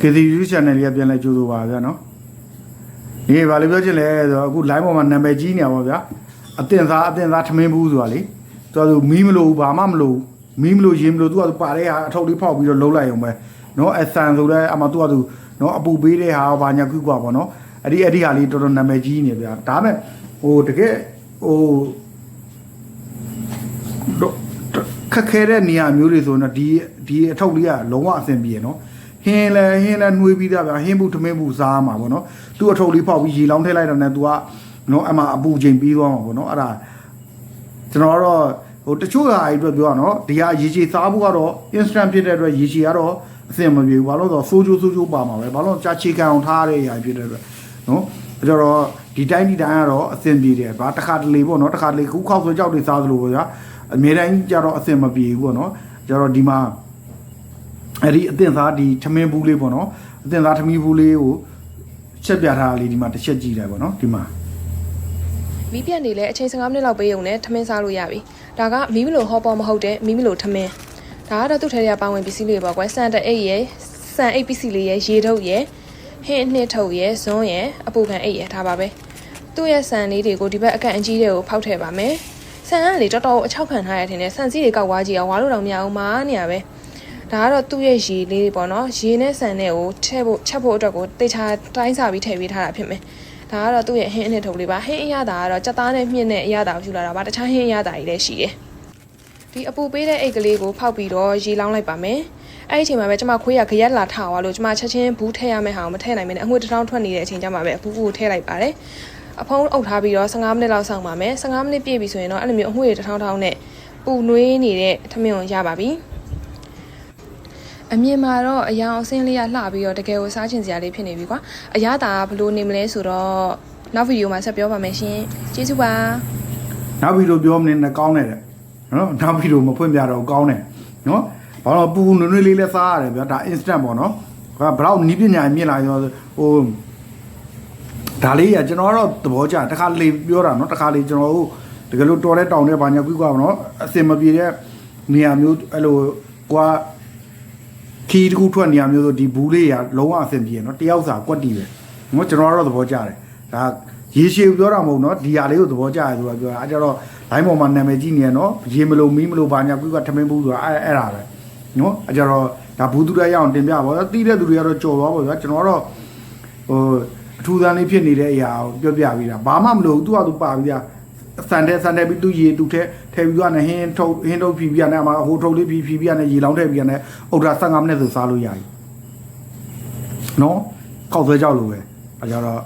KTV YouTube channel လေးကပြန်လဲကြိုးဆိုပါဗျာနော်ဒီဘာလို့ပြောချင်လဲဆိုတော့အခု live ပေါ်မှာနာမည်ကြီးနေပါဗျာအတင်သားအတင်သားထမင်းဘူးဆိုတာလေသူကသူမီးမလို့ဘာမှမလို့မီးမလို့ရေးမလို့သူကသူပါတဲ့ဟာအထုပ်လေးဖောက်ပြီးတော့လုံးလိုက်အောင်ပဲနော်အဆန်ဆိုလဲအမှသူကသူနော်အပူပေးတဲ့ဟာဘာညာကုကွာပေါ့နော်အဲ့ဒီအဲ့ဒီဟာလေးတော်တော်နာမည်ကြီးနေဗျာဒါမဲ့ဟိုတကယ်ဟိုတော့ခက်ခဲတဲ့နေရာမျိုးတွေဆိုတော့ဒီဒီအထုပ်လေးကလုံးဝအဆင်ပြေနော် ဟင်းလဲဟင်းလဲနှွေးပြီးသားဗျာဟင်းဘူးထမင်းဘူးစားမှာပေါ့နော်သူ့အထုပ်လေးဖောက်ပြီးရေလောင်းထည့်လိုက်တော့ね तू ကနော်အမှအပူချိန်ပြီးသွားမှာပေါ့နော်အဲ့ဒါကျွန်တော်ကတော့ဟိုတချို့ဟာအဲ့အတွက်ပြောရနော်ဒီဟာရေချေစားဖို့ကတော့ instant ဖြစ်တဲ့အတွက်ရေချေကတော့အဆင်မပြေဘူးဘာလို့လဲဆိုတော့စိုးကျိုးစိုးကျိုးပါမှာပဲဘာလို့လဲကြာချေခံအောင်ထားရတဲ့အရာဖြစ်တဲ့အတွက်နော်အဲ့တော့ဒီတိုင်းဒီတိုင်းကတော့အဆင်ပြေတယ်ဗျာတစ်ခါတလေပေါ့နော်တစ်ခါတလေခုခောက်ဆိုကြောက်တွေစားသလိုပေါ့ဗျာအများတိုင်းကြတော့အဆင်မပြေဘူးပေါ့နော်ကြတော့ဒီမှာ အဲ့ဒီအတင်သားဒီထမင်းဘူးလေးပေါ့နော်အတင်သားထမင်းဘူးလေးကိုချက်ပြထားတာလေးဒီမှာတစ်ချက်ကြည့်တယ်ပေါ့နော်ဒီမှာမီးပြတ်နေလဲအချိန်15မိနစ်လောက်ပေးုံနဲ့ထမင်းစားလို့ရပြီဒါကမီးမလို့ဟောပေါ်မဟုတ်တဲ့မီးမလို့ထမင်းဒါကတော့သူ့ထဲရပါဝင်ပစ္စည်းလေးပေါ့ကွယ်စံတအိတ်ရယ်စံအိတ်ပစ္စည်းလေးရယ်ရေထုတ်ရယ်ဟင်းနှစ်ထုတ်ရယ်ဇွန်းရယ်အပူခံအိတ်ရယ်ဒါပါပဲသူ့ရဲ့စံလေးတွေကိုဒီဘက်အကန့်အကြီးတွေကိုဖောက်ထည့်ပါမယ်စံကလေတော်တော်အချောက်ခံထားရတဲ့ထင်တယ်စံစည်းတွေကောက်သွားကြည့်အောင်ဝါလို့တော့မရအောင်မားနေရပဲ ဒါကတော့သူ့ရဲ့ရေလေးတွေပေါ့နော်ရေနဲ့စံနဲ့ကိုထည့်ဖို့ချက်ဖို့အတွက်ကိုတေချာတိုင်းစာပြီးထည့်ပေးထားတာဖြစ်မယ်ဒါကတော့သူ့ရဲ့ဟင်းအနှစ်ထုတ်လေးပါဟင်းအရသာကတော့ကြက်သားနဲ့မြင့်နဲ့အရသာကိုယူလာတာပါတခြားဟင်းအရသာကြီးလည်းရှိတယ်ဒီအပူပေးတဲ့အိတ်ကလေးကိုဖောက်ပြီးတော့ရေလောင်းလိုက်ပါမယ်အဲ့ဒီအချိန်မှာပဲကျွန်မခွေးရခရက်လာထသွားလို့ကျွန်မချက်ချင်းဘူးထည့်ရမယ့်ဟာကိုမထည့်နိုင်မနဲ့အငွေတစ်ထောင်ထွက်နေတဲ့အချိန်ကျမှပဲအပူကိုထည့်လိုက်ပါတယ်အဖုံးအုပ်ထားပြီးတော့15မိနစ်လောက်စောင့်ပါမယ်15မိနစ်ပြည့်ပြီဆိုရင်တော့အဲ့လိုမျိုးအငွေတစ်ထောင်ထောင်နဲ့ပူနွေးနေတဲ့ထမင်းကိုရပါပြီ အမြင်မှာတော့အယောင်အစင်းလေးကလှပြီးတော့တကယ်ကိုစားချင်စရာလေးဖြစ်နေပြီကွာအရသာကဘလို့နေမလဲဆိုတော့နောက်ဗီဒီယိုမှာဆက်ပြောပါမယ်ရှင်ကျေးဇူးပါနောက်ဗီဒီယိုပြောမနေနဲ့ကောင်းတယ်တဲ့နော်နောက်ဗီဒီယိုမဖွင့်ပြတော့ကောင်းတယ်နော်ဘာလို့ပူနွေ့နွေ့လေးလဲစားရတယ်ဗျာဒါ instant ပေါ့နော်ကဘလောက်နီးပညာမြင့်လာရောဟိုဒါလေးကကျွန်တော်ကတော့သဘောကျတခါလေပြောတာနော်တခါလေကျွန်တော်တို့တကယ်လို့တော်တဲ့တောင်တဲ့ဘာညာကွိကွာပေါ့နော်အစင်မပြေတဲ့နေရာမျိုးအဲ့လိုကွာ ခီးတစ်ခုထွက်နေရာမျိုးဆိုဒီဘူးလေးကလုံးဝအဆင်ပြေနော်တယောက်စာကွက်တီပဲနော်ကျွန်တော်ကတော့သဘောကျတယ်ဒါရေရှည်ပြောတာမဟုတ်နော်ဒီဟာလေးကိုသဘောကျတယ်ဆိုတာပြောတာအဲကြတော့ line ပေါ်မှာနာမည်ကြီးနေရနော်ရေမလို့မီးမလို့ဘာညာကွိကွာထမင်းဘူးဆိုတာအဲအဲ့ဒါပဲနော်အဲကြတော့ဒါဘူးသူရရအောင်တင်ပြပါတော့တီးတဲ့သူတွေကတော့ကြော်သွားပါဗျာကျွန်တော်ကတော့ဟိုအထူးသန်းလေးဖြစ်နေတဲ့အရာကိုပြောပြပြီးတာဘာမှမလို့သူကသူပါပြီးတာ စန်တဲ့စန်တဲ့ပြီးသူရေသူထဲထည့်ပြီးတော့ဟင်းထုတ်ဟင်းထုတ်ဖြီးပြရတယ်အမဟိုထုတ်လေးဖြီးဖြီးပြရတယ်ရေလောင်းထည့်ပြရတယ်အုတ်တာ15မိနစ်ဆိုစားလို့ရပြီနော်ကောက်ဆွဲကြောက်လို့ပဲအဲကြတော့